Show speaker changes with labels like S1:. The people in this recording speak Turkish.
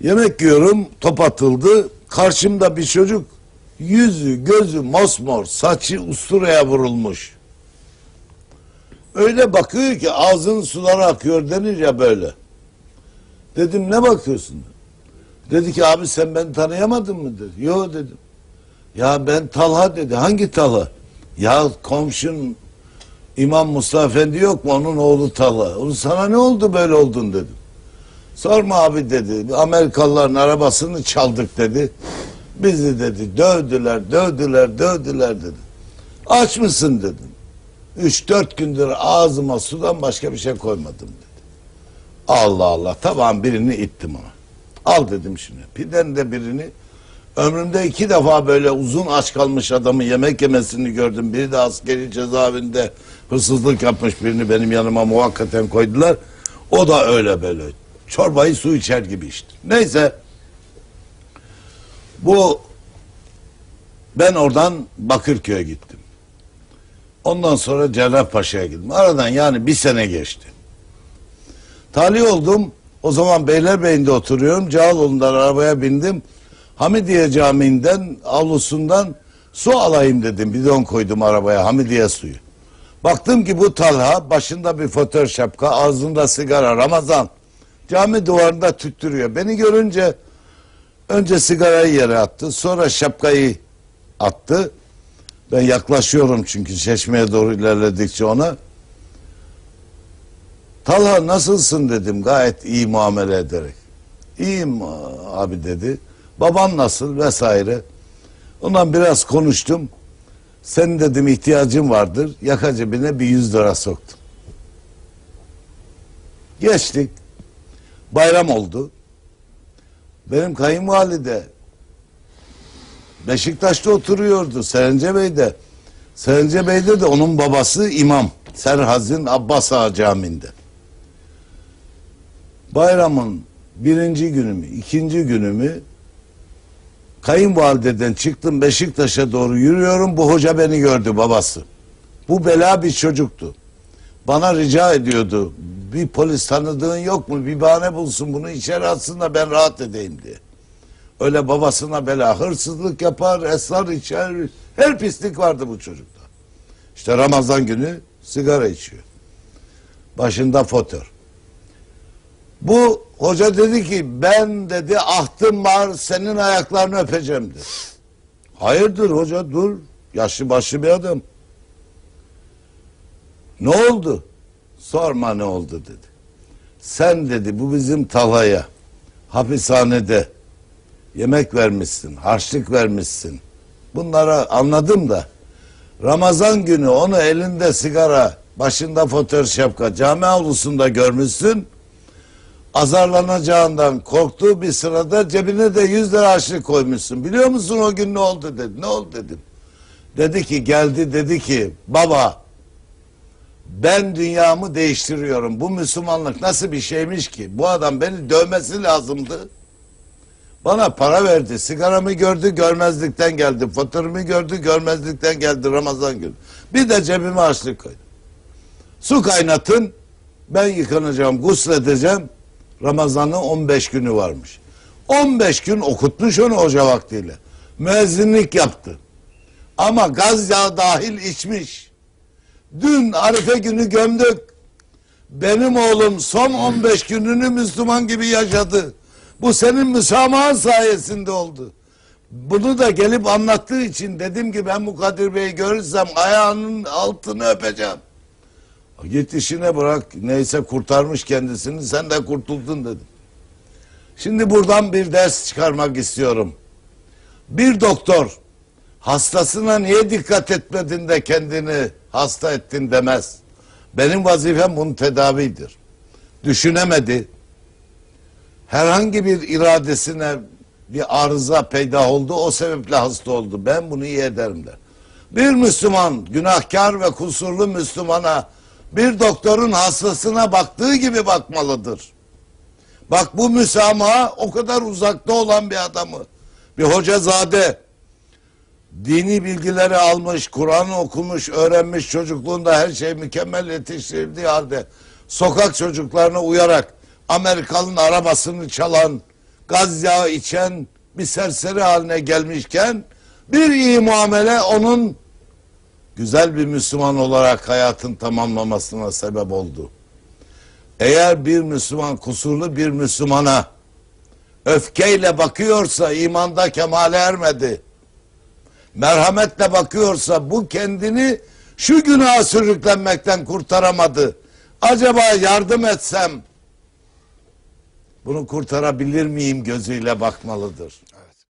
S1: Yemek yiyorum, top atıldı. Karşımda bir çocuk yüzü, gözü mosmor, saçı usturaya vurulmuş. Öyle bakıyor ki ağzının suları akıyor denir ya böyle. Dedim ne bakıyorsun? Dedi ki abi sen beni tanıyamadın mı. Yo dedim. Ya ben Talha dedi. Hangi Talha? Ya komşun İmam Mustafa Efendi yok mu? Onun oğlu Talha. Onun sana ne oldu böyle oldun dedim. Sorma abi dedi. Amerikalıların arabasını çaldık dedi. Bizi dedi dövdüler, dövdüler, dövdüler dedi. Aç mısın dedim. Üç dört gündür ağzıma sudan başka bir şey koymadım dedi. Allah Allah. Tamam birini ittim ona. Al dedim şimdi. Piden de birini. Ömrümde iki defa böyle uzun aç kalmış adamı yemek yemesini gördüm. Biri de askeri cezaevinde hırsızlık yapmış birini benim yanıma muhakkaten koydular. O da öyle böyle. Çorbayı su içer gibi içti. Neyse. Bu ben oradan Bakırköy'e gittim. Ondan sonra Cerrahpaşa'ya gittim. Aradan yani bir sene geçti. Talih oldum. O zaman Beylerbeyi'nde oturuyorum. Cağaloğlu'ndan arabaya bindim. Hamidiye Camii'nden avlusundan su alayım dedim. Bidon koydum arabaya Hamidiye suyu. Baktım ki bu Talha başında bir fotör şapka ağzında sigara Ramazan. Cami duvarında tüttürüyor. Beni görünce önce sigarayı yere attı. Sonra şapkayı attı. Ben yaklaşıyorum çünkü çeşmeye doğru ilerledikçe ona. Talha nasılsın dedim gayet iyi muamele ederek. İyiyim abi dedi. Baban nasıl vesaire. Ondan biraz konuştum. Senin dedim ihtiyacın vardır. Yaka cebine bir yüz lira soktum. Geçtik. Bayram oldu. Benim kayınvalide Beşiktaş'ta oturuyordu Serence Bey'de. Serence Bey'de de onun babası imam. Serhazin Abbas Ağa Camii'nde. Bayramın birinci günü mü, ikinci günü mü kayınvalideden çıktım Beşiktaş'a doğru yürüyorum. Bu hoca beni gördü babası. Bu bela bir çocuktu. Bana rica ediyordu. Bir polis tanıdığın yok mu? Bir bahane bulsun bunu içeri atsın da ben rahat edeyim diye. Öyle babasına bela hırsızlık yapar, esrar içer. Her pislik vardı bu çocukta. İşte Ramazan günü sigara içiyor. Başında fotör. Bu hoca dedi ki ben dedi ahtım var senin ayaklarını öpeceğim dedi. Hayırdır hoca dur. Yaşlı başlı bir adam. Ne oldu? Sorma ne oldu dedi. Sen dedi bu bizim Talha'ya hapishanede yemek vermişsin, harçlık vermişsin. Bunlara anladım da Ramazan günü onu elinde sigara, başında fotör şapka, cami avlusunda görmüşsün. Azarlanacağından korktuğu bir sırada cebine de yüz lira harçlık koymuşsun. Biliyor musun o gün ne oldu dedi. Ne oldu dedim. Dedi ki geldi dedi ki baba ben dünyamı değiştiriyorum. Bu Müslümanlık nasıl bir şeymiş ki? Bu adam beni dövmesi lazımdı. Bana para verdi. Sigaramı gördü görmezlikten geldi. Faturamı gördü görmezlikten geldi Ramazan günü. Bir de cebime harçlık koydu. Su kaynatın. Ben yıkanacağım, gusledeceğim. Ramazan'ın 15 günü varmış. 15 gün okutmuş onu hoca vaktiyle. Müezzinlik yaptı. Ama gaz yağı dahil içmiş. Dün Arife günü gömdük. Benim oğlum son 15 gününü Müslüman gibi yaşadı. Bu senin müsamahın sayesinde oldu. Bunu da gelip anlattığı için dedim ki ben bu Kadir Bey'i görürsem ayağının altını öpeceğim. Git işine bırak neyse kurtarmış kendisini sen de kurtuldun dedim. Şimdi buradan bir ders çıkarmak istiyorum. Bir doktor hastasına niye dikkat etmedin de kendini hasta ettin demez. Benim vazifem bunun tedavidir. Düşünemedi. Herhangi bir iradesine bir arıza peyda oldu o sebeple hasta oldu. Ben bunu iyi ederim der. Bir Müslüman günahkar ve kusurlu Müslümana bir doktorun hastasına baktığı gibi bakmalıdır. Bak bu müsamaha o kadar uzakta olan bir adamı. Bir hocazade dini bilgileri almış, Kur'an okumuş, öğrenmiş çocukluğunda her şey mükemmel yetiştirildiği halde sokak çocuklarına uyarak Amerikalı'nın arabasını çalan, gaz yağı içen bir serseri haline gelmişken bir iyi muamele onun güzel bir Müslüman olarak hayatın tamamlamasına sebep oldu. Eğer bir Müslüman kusurlu bir Müslümana öfkeyle bakıyorsa imanda kemale ermedi. Merhametle bakıyorsa bu kendini şu günaha sürüklenmekten kurtaramadı. Acaba yardım etsem bunu kurtarabilir miyim gözüyle bakmalıdır.